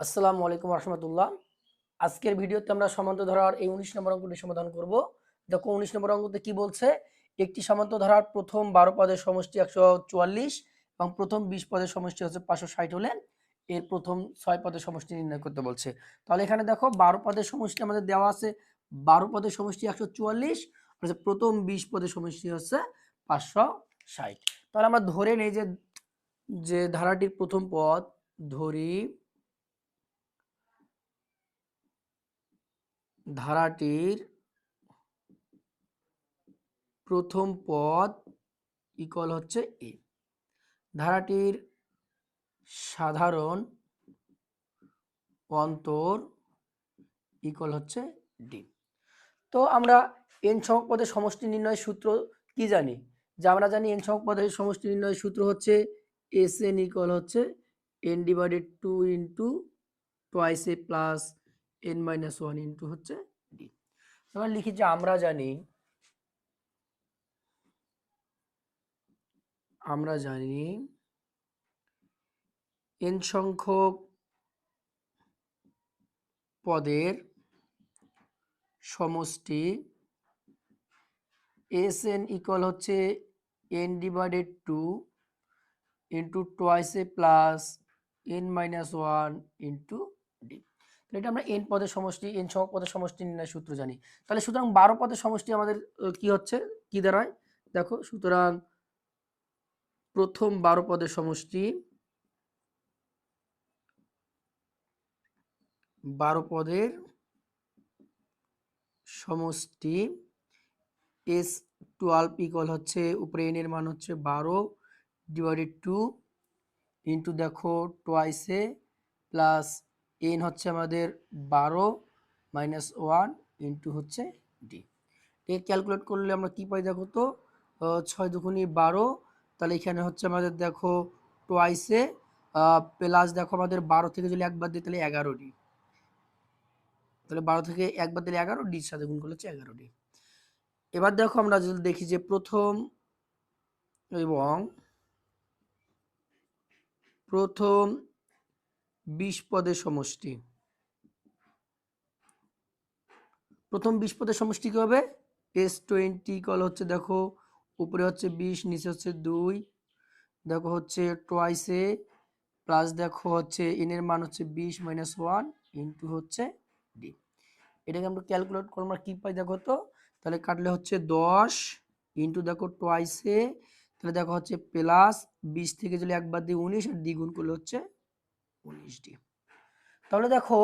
আসসালামু আলাইকুম রহমতুল্লাহ। আজকের ভিডিওতে আমরা সমান্ত ধরার এই উনিশ নম্বর অঙ্কটি সমাধান করব। দেখো, উনিশ নম্বর অঙ্কতে কি বলছে? একটি সমান্ত ধরার প্রথম বারো পদের সমষ্টি একশো চুয়াল্লিশ এবং প্রথম বিশ পদের সমষ্টি হচ্ছে পাঁচশো ষাট হলে এর প্রথম ছয় পদের সমষ্টি নির্ণয় করতে বলছে। তাহলে এখানে দেখো, বারো পদের সমষ্টি আমাদের দেওয়া আছে বারো পদের সমষ্টি একশো চুয়াল্লিশ হচ্ছে প্রথম বিশ পদের সমষ্টি হচ্ছে পাঁচশো ষাট। তাহলে আমরা ধরে নেই যে যে ধারাটির প্রথম পদ, ধরি ধারাটির প্রথম পদ ইকুয়াল হচ্ছে এ ধারাটির সাধারণ অন্তর ইকুয়াল হচ্ছে ডি তো আমরা এন সংখ্যক পদের সমষ্টি নির্ণয়ের সূত্র কি জানি? যে আমরা জানি এন সংখ্যক পদের সমষ্টি নির্ণয়ের সূত্র হচ্ছে এস এন ইকুয়াল হচ্ছে N divided two into twice A plus N minus one into হচ্ছে ডি এবার লিখি যে আমরা জানি আমরা জানি এন সংখ্যক পদের সমষ্টি এস এন ইকুয়াল হচ্ছে N divided two into twice plus N minus one into D এটা আমরা এন পদের সমষ্টি এন সংখ্যক পদের সমষ্টি নির্ণয় সূত্র জানি। তাহলে সুতরাং বারো পদের সমষ্টি আমাদের কি হচ্ছে? কি দাঁড়ায়? দেখো, সুতরাং প্রথম বারো পদের সমষ্টি বারো পদের সমষ্টি এস টুয়েলভ ইকুয়াল হচ্ছে, উপরে এন এর মান হচ্ছে বারো ডিভাইডেড টু ইন্টু দেখো টোয়াইসে প্লাস এন হচ্ছে আমাদের বারো মাইনাস ওয়ান ইন্টু হচ্ছে ডি এ ক্যালকুলেট করলে আমরা কি পাই দেখো তো? ছয় দুগুণি বারো, তাহলে এখানে হচ্ছে আমাদের দেখো টোয়াইসে প্লাস দেখো আমাদের বারো থেকে যদি একবার দিই তাহলে এগারো ডি তাহলে বারো থেকে একবার দিলে এগারো ডির সাথে গুণ করলে হচ্ছে এগারো ডি এবার দেখো আমরা যদি দেখি যে প্রথম এবং প্রথম বিশ পদের সমষ্টি। প্রথম বিশ পদের সমষ্টি কি হবে? এস টোয়েন্টি কল হচ্ছে দেখো, উপরে হচ্ছে বিশ, নিচে হচ্ছে দুই। দেখো হচ্ছে টোয়াইসে প্লাস দেখো হচ্ছে এন এর মান হচ্ছে বিশ মাইনাস ওয়ান ইন্টু হচ্ছে ডি এটাকে আমরা ক্যালকুলেট করব, আমরা কী পাই দেখো তো? তাহলে কাটলে হচ্ছে দশ ইন্টু দেখো টোয়াইসে তাহলে দেখো হচ্ছে প্লাস বিশ থেকে যদি একবার দিই উনিশ, আর দ্বিগুণ করলে হচ্ছে উনিশ ডি তাহলে দেখো,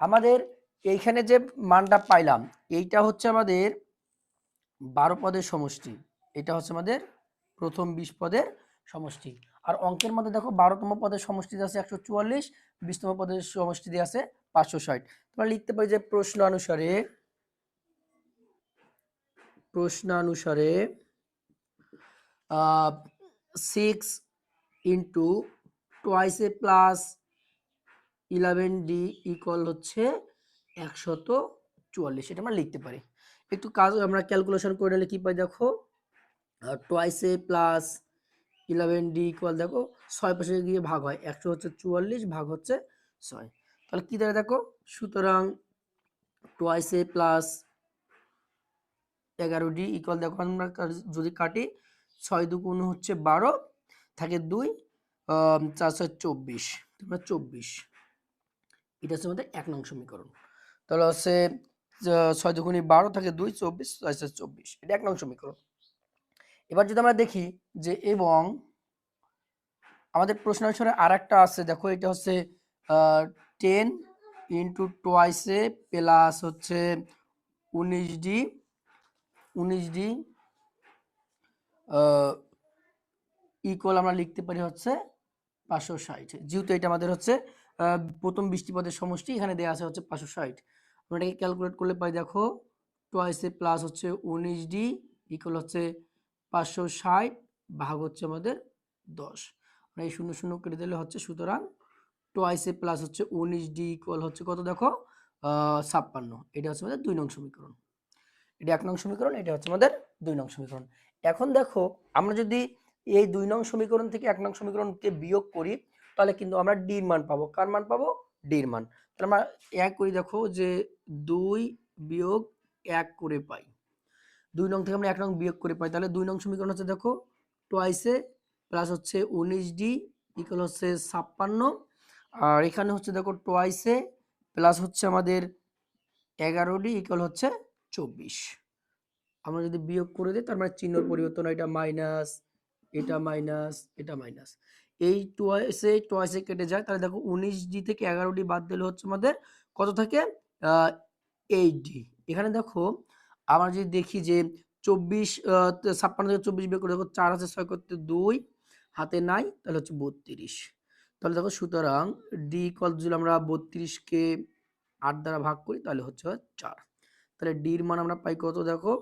আমাদের এইখানে যে মানটা পাইলাম, এইটা হচ্ছে আমাদের বারো পদের সমষ্টি। এটা হচ্ছে আমাদের প্রথম বিশ পদের সমষ্টি। আর অঙ্কের মধ্যে দেখো, বারোতম পদের সমষ্টি আছে একশো চুয়াল্লিশ, বিশতম পদের সমষ্টি দিয়ে আছে পাঁচশো ষাট। তোমরা লিখতে পারি যে প্রশ্ন অনুসারে প্রশ্নানুসারে six into twice plus eleven D equal হচ্ছে একশত চুয়াল্লিশ, এটা আমরা লিখতে পারি। একটু কাজ, আমরা ক্যালকুলেশন করে নিলে কি পাই দেখো? Twice A plus eleven D equal দেখো, ছয় পাশে গিয়ে ভাগ হয় একশো হচ্ছে চুয়াল্লিশ ভাগ হচ্ছে ছয়। তাহলে কী দাঁড়ায় দেখো? সুতরাং টোয়াইস এ প্লাস এগারো ডি ইকুয়াল দেখো, আমরা যদি কাটি, ছয় দুগুণ হচ্ছে বারো, থাকে দুই চার ছয় চব্বিশ, তোমরা চব্বিশ। এটা হচ্ছে আমাদের এক নং সমীকরণ। তাহলে হচ্ছে ছয় দুগুণি বারো থাকে দুই, চব্বিশ, ছয় ছয় চব্বিশ। এটা এক নং সমীকরণ। এবার যদি আমরা দেখি যে এবং আমাদের প্রশ্ন অনুসারে আর একটা আছে, দেখো এটা হচ্ছে টেন ইন্টু টোয়াইসে প্লাস হচ্ছে উনিশ ডি উনিশ ডি ইকুয়াল আমরা লিখতে পারি হচ্ছে পাঁচশো ষাট। যেহেতু এটা আমাদের হচ্ছে প্রথম বৃষ্টিপাতের সমষ্টি এখানে দেওয়া আছে হচ্ছে পাঁচশো ষাট। আমরা এটাকে ক্যালকুলেট করলে পাই দেখো টোয়াইসে প্লাস হচ্ছে উনিশ ডি ইকুয়াল হচ্ছে পাঁচশো ষাট ভাগ হচ্ছে আমাদের দশ। আমরা এই শূন্য শূন্য কেটে দিলে হচ্ছে সুতরাং টোয়াইসে প্লাস হচ্ছে উনিশ ডি ইকুয়াল হচ্ছে কত দেখো? ছাপ্পান্ন। এটা হচ্ছে আমাদের দুই নং সমীকরণ। এটা এক নং সমীকরণ, এটা হচ্ছে আমাদের দুই নং সমীকরণ। এখন দেখো, আমরা যদি এই দুই নং সমীকরণ থেকে এক নং সমীকরণকে বিয়োগ করি তাহলে কিন্তু আমরা ডির মান পাবো। কার মান পাবো? ডির মান। তাহলে আমরা এক করি দেখো যে দুই বিয়োগ এক করে পাই। দুই নং থেকে আমরা এক নং বিয়োগ করে পাই। তাহলে দুই নং সমীকরণ হচ্ছে দেখো টোয়াইসে প্লাস হচ্ছে উনিশ ডি ইকুয়াল হচ্ছে ছাপ্পান্ন। আর এখানে হচ্ছে দেখো টোয়াইসে প্লাস হচ্ছে আমাদের এগারো ডি ইকুয়াল হচ্ছে চব্বিশ। আমরা যদি বিয়োগ করে দিই তার মানে চিহ্ন পরিবর্তন এটা মাইনাস এটা মাইনাস এটা মাইনাস এই টোয়াইসে টোয়াইসে কেটে যায়। তাহলে দেখো উনিশ ডি থেকে এগারো ডি বাদ দিলে হচ্ছে আমাদের কত থাকে? এইট ডি এখানে দেখো আমরা যদি দেখি যে চব্বিশ ছাপ্পান্ন থেকে চব্বিশ বিয়োগ করে দেখো, চার আছে ছয় করতে দুই, হাতে নাই, তাহলে হচ্ছে বত্রিশ। তাহলে দেখো সুতরাং ডি কল যদি আমরা বত্রিশকে আট দ্বারা ভাগ করি, তাহলে হচ্ছে চার। তাহলে ডির মান আমরা পাই কত দেখো?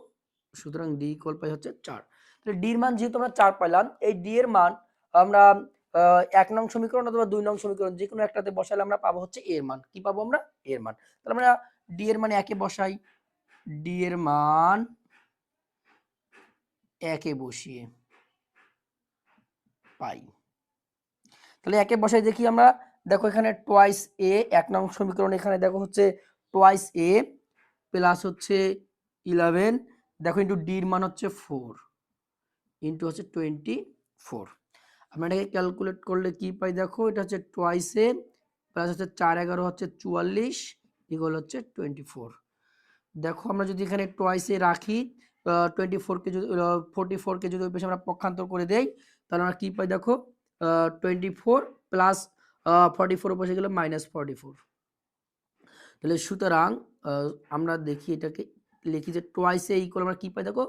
সুতরাং ডি ইকুয়াল পাই হচ্ছে চার। তাহলে ডির মান যেহেতু আমরা চার পাইলাম, এই ডি এর মান আমরা এক নং সমীকরণ অথবা দুই নং সমীকরণ যে কোনো একটাতে বসালে আমরা পাবো হচ্ছে এর মান। কি পাবো আমরা? এর মান। তাহলে আমরা ডি এর মানে একে বসাই। ডি এর মান একে বসিয়ে পাই। তাহলে একে বসাই দেখি আমরা। দেখো এখানে টোয়াইস এ এক নং সমীকরণ এখানে দেখো হচ্ছে টোয়াইস এ প্লাস হচ্ছে ইলেভেন দেখো ইন্টু ডির মান হচ্ছে ফোর ইন্টু হচ্ছে টোয়েন্টি ফোর আমরা এটাকে ক্যালকুলেট করলে কি পাই দেখো? এটা হচ্ছে টোয়াইসে প্লাস হচ্ছে চার এগারো হচ্ছে চুয়াল্লিশ ইকুয়াল হচ্ছে টোয়েন্টি ফোর দেখো, আমরা যদি এখানে টোয়াইসে রাখি টোয়েন্টি ফোরকে যদি ফোরটি ফোরকে যদি ওই পাশে আমরা পক্ষান্তর করে দেই, তাহলে আমরা কি পাই দেখো? Twenty four plus forty four পাশে গেলে মাইনাস ফর্টি ফোর তাহলে সুতরাং আমরা দেখি এটাকে, লিখি যে টোয়াইসে ইকুয়াল আমরা কি পাই দেখো?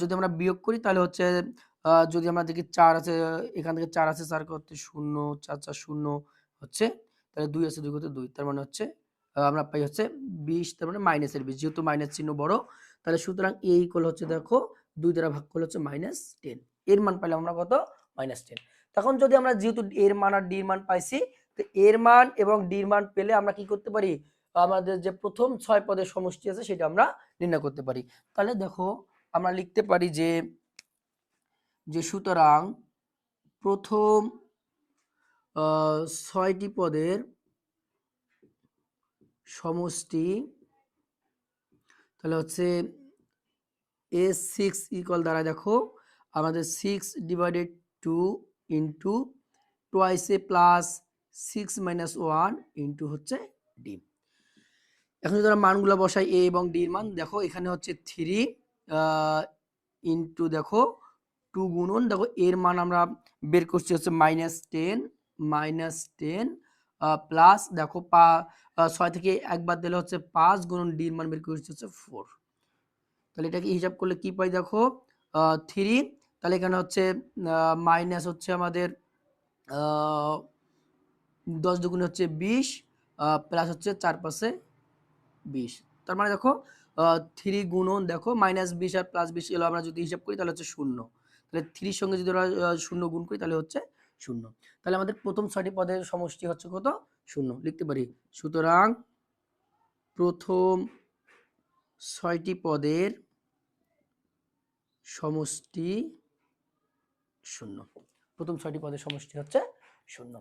যদি আমরা বিয়োগ করি, তাহলে হচ্ছে যদি আমরা দেখি চার আছে, এখান থেকে চার আছে চার করতে শূন্য, চার চার, শূন্য হচ্ছে, তাহলে দুই আছে দুই করতে দুই, তার মানে হচ্ছে আমরা পাই হচ্ছে বিশ, তার মানে মাইনাসের বিশ, যেহেতু মাইনাস চিহ্ন বড়, তাহলে সুতরাং এ ইকুয়াল হচ্ছে দেখো দুই দ্বারা ভাগ করলে হচ্ছে মাইনাস টেন এর মান পাইলাম আমরা কত? মাইনাস টেন তখন যদি আমরা যেহেতু এর মান আর ডির মান পাইছি, তো এর মান এবং ডির মান পেলে আমরা কি করতে পারি? আমাদের যে প্রথম ছয় পদের সমষ্টি আছে সেটা আমরা নির্ণয় করতে পারি, তাহলে দেখো আমরা লিখতে পারি যে যে সুতরাং প্রথম ছয়টি পদের সমষ্টি তাহলে হচ্ছে এ সিক্স ইকল দ্বারা দেখো, আমাদের six divided two into twice A plus six minus one into হচ্ছে ডি এখন যদি মানগুলো বসাই এ এবং ডির মান, দেখো এখানে হচ্ছে থ্রি ইন্টু দেখো টু গুণন দেখো, এর মান আমরা বের করছি হচ্ছে minus ten minus ten plus দেখো পা ছয় থেকে একবার দিলে হচ্ছে পাঁচ গুণন ডির মান বের করছি হচ্ছে ফোর তাহলে এটাকে হিসাব করলে কি পাই দেখো? থ্রি তাহলে এখানে হচ্ছে মাইনাস হচ্ছে আমাদের দশ দুগুণে হচ্ছে বিশ প্লাস হচ্ছে চার পাশে বিশ। তার মানে দেখো থ্রি গুণন দেখো মাইনাস বিশ আর প্লাস বিশ এলো আমরা যদি হিসাব করি তাহলে হচ্ছে শূন্য। তাহলে থ্রির সঙ্গে যদি আমরা শূন্য গুণ করি তাহলে হচ্ছে শূন্য। তাহলে আমাদের প্রথম ছয়টি পদের সমষ্টি হচ্ছে কত? শূন্য। লিখতে পারি। সুতরাং প্রথম ছয়টি পদের সমষ্টি শূন্য। প্রথম ছয়টি পদের সমষ্টি হচ্ছে শূন্য।